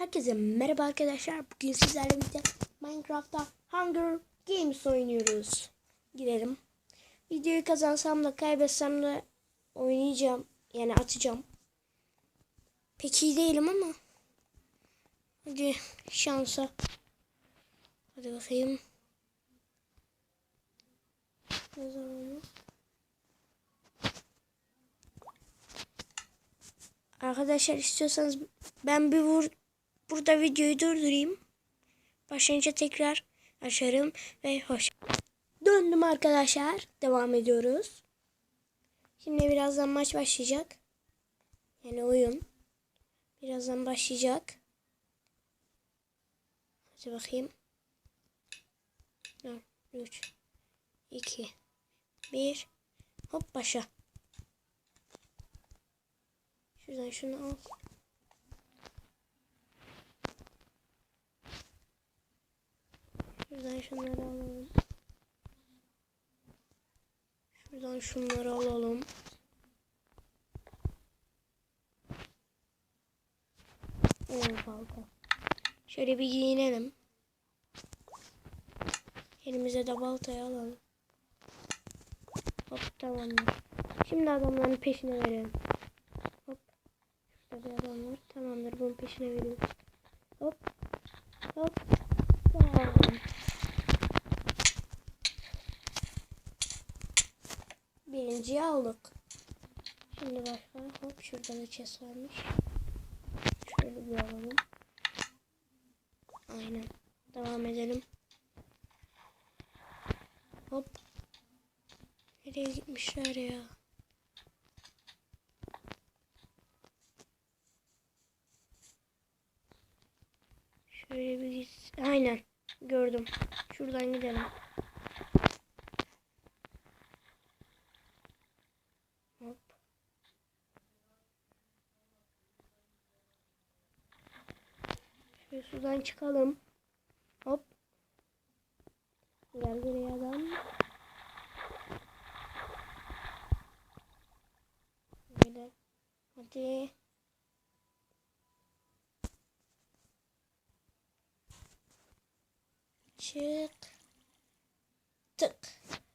Herkese merhaba arkadaşlar. Bugün sizlerle birlikte Minecraft'ta Hunger Games oynuyoruz. Girelim. Videoyu kazansam da kaybetsem de oynayacağım. Yani atacağım. Pek iyi değilim ama. Hadi şansa. Hadi bakayım. Ne zaman? Arkadaşlar istiyorsanız ben bir vur burada videoyu durdurayım. Başlayınca tekrar açarım ve hoş. Döndüm arkadaşlar. Devam ediyoruz. Şimdi birazdan maç başlayacak. Yani oyun. Birazdan başlayacak. Hadi bakayım. 4, 3, 2, 1. Hop başla. Şuradan şunu al. Şuradan şunları alalım. Şuradan şunları alalım. Oo balta. Şöyle bir giyinelim. Elimize de baltayı alalım. Hop tamamdır. Şimdi adamların peşine verelim. Hop. Şurada bir adam var. Tamamdır bunun peşine veriyoruz. Hop. Hop. Tamam. Birinciyi aldık. Şimdi başka. Hop şurada da chest varmış. Şöyle bir alalım. Aynen. Devam edelim. Hop. Nereye gitmişler ya? Şöyle bir git. Aynen. Gördüm. Şuradan gidelim. Hop. Şöyle sudan çıkalım. Hop. Gel buraya adam. Böyle. Hadi. Çıktık.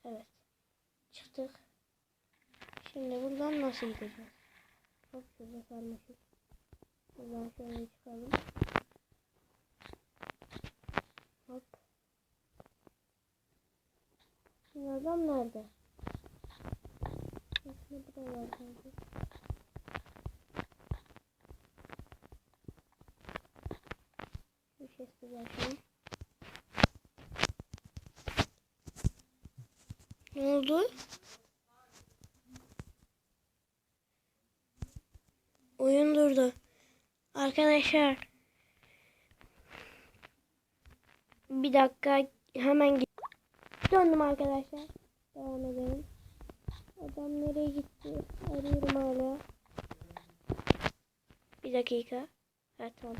Evet. Çıktık. Şimdi buradan nasıl gideceğiz? Hop şurada sarmaşık. Buradan şöyle çıkalım. Hop. Şimdi adam nerede? Aslında sanki. Şu chest'i başlayalım. Ne oldu? Oyun durdu. Arkadaşlar. Bir dakika hemen. Döndüm arkadaşlar. Devam edelim. Adam nereye gitti? Arıyorum hala. Bir dakika. Evet tamam.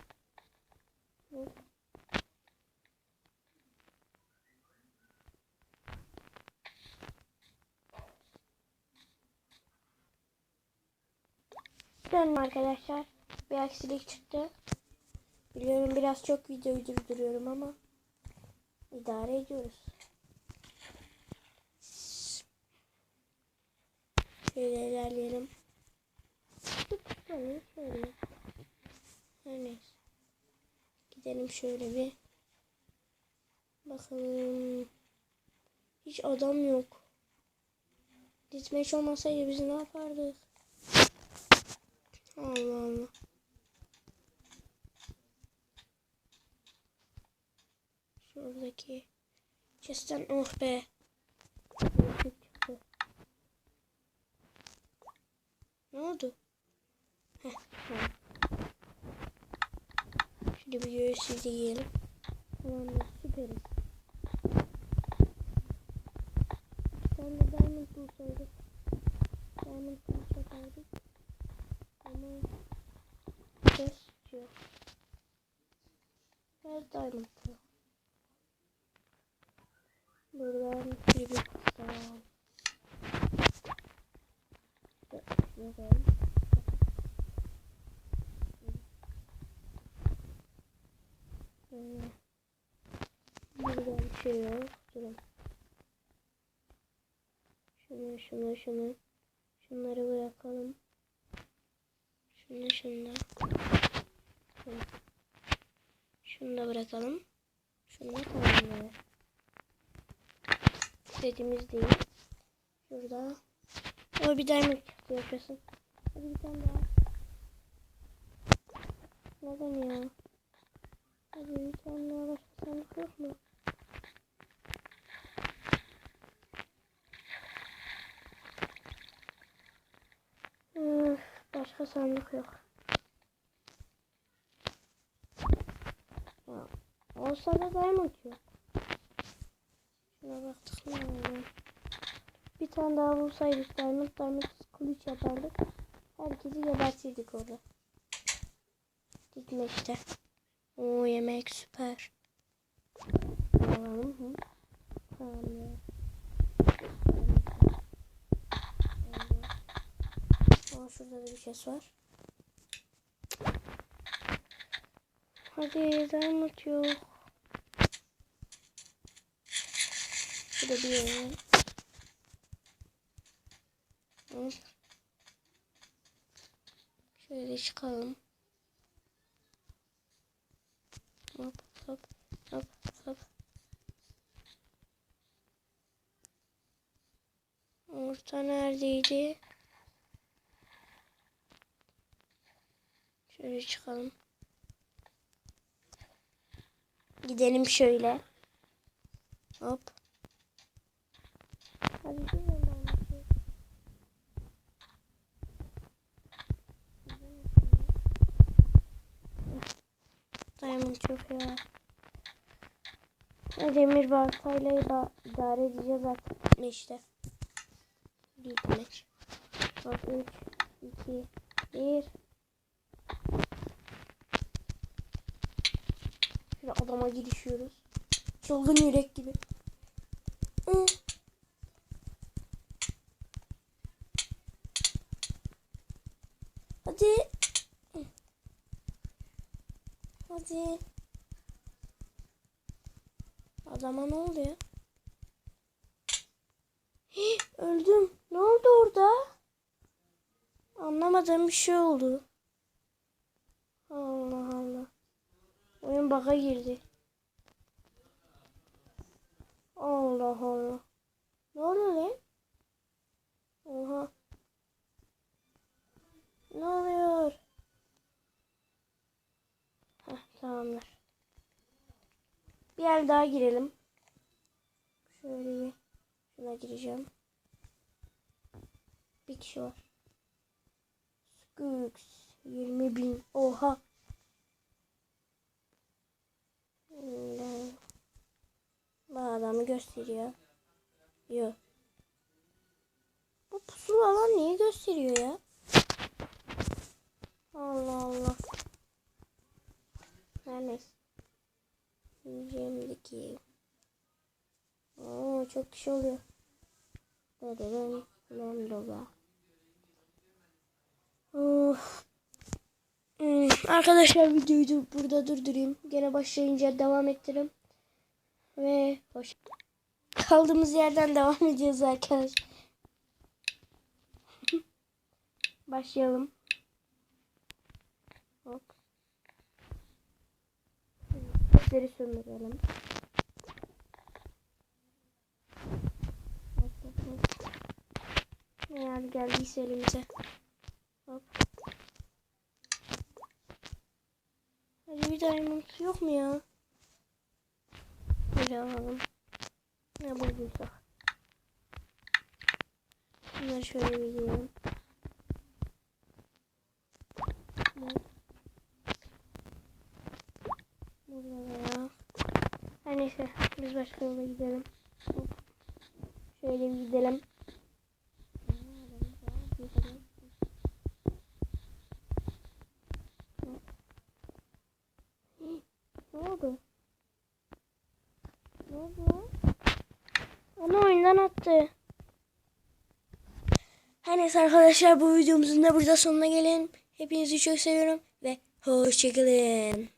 Döndüm arkadaşlar. Bir aksilik çıktı. Biliyorum biraz çok videoyu durduruyorum ama idare ediyoruz. Şöyle ilerleyelim. Şöyle şöyle. Her neyse. Gidelim şöyle bir. Bakalım. Hiç adam yok. Gitmeç olmasaydı biz ne yapardık? Allah Allah. Şuradaki chest'ten oh be. Çıktı. Ne oldu? Heh, tamam. Şimdi bir göğsüzü yiyelim. Tamam süperiz. Tane de diamond bulsaydık. Diamond kılıç yapardık. Ama chest yok. Her diamond yok. Buradan bir bir tamam. Bakalım. Şey yok. Durun. Şunu şunu şunu. Şunları bırakalım. Şunu şunu. Şunu. Da bırakalım. Şunu da tamamlayalım. Dediğimiz değil. Şurada. O bir diamond çıktı yapıyorsun. Hadi bir tane daha. Neden ya? Hadi bir tane daha başka sandık yok? Başka sandık yok. Ya, olsa da diamond yok. Şuna baktık ne? Bir tane daha bulsaydık diamond diamond kılıç yapardık. Herkesi gebertirdik orada. Dikmekte. Oo yemek süper. Alalım. Hı. Tamam ya. Aa, da bir şey var. Hadi diamond yok. Şurada bir yer. Hop. Şöyle çıkalım. Hop hop hop hop. Orta neredeydi? Şöyle çıkalım. Gidelim şöyle. Hop. Hadi. Diamond çok ya. Demir baltayla da idare edeceğiz artık ne işte. Bitmiş. Bak 3, 2, 1. Şöyle adama girişiyoruz. Çılgın yürek gibi. Hadi. Hadi. Adama ne oluyor? Hii, öldüm. Ne oldu orada? Anlamadığım bir şey oldu. Allah Allah. Oyun bug'a girdi. Allah Allah. Ne oluyor lan? Oha. Ne oluyor? Heh, tamamdır. Bir yer daha girelim. Şöyle bir şuna gireceğim. Bir kişi var. Skux 20 bin. Oha. Bu adamı gösteriyor. Yok. Bu pusula lan niye gösteriyor ya? Allah Allah. Her neyse. Yiyeceğimdeki. Oo çok kişi oluyor. Dededen ben dola. Of. Hmm, arkadaşlar videoyu da burada durdurayım. Gene başlayınca devam ettiririm. Ve hoş. Kaldığımız yerden devam edeceğiz arkadaşlar. Başlayalım. Hop. Hop, hop. Eğer geldiyse elimize. Hop. Hadi bir diamond yok mu ya? Alalım. Ne bulduysak. Bunları şöyle bir giyelim. Burada. Her neyse biz başka yola gidelim. Şöyle bir gidelim. Ne oldu? Ne oldu lan? Oyundan attı. Her neyse arkadaşlar bu videomuzun da burada sonuna gelelim. Hepinizi çok seviyorum ve hoşçakalın.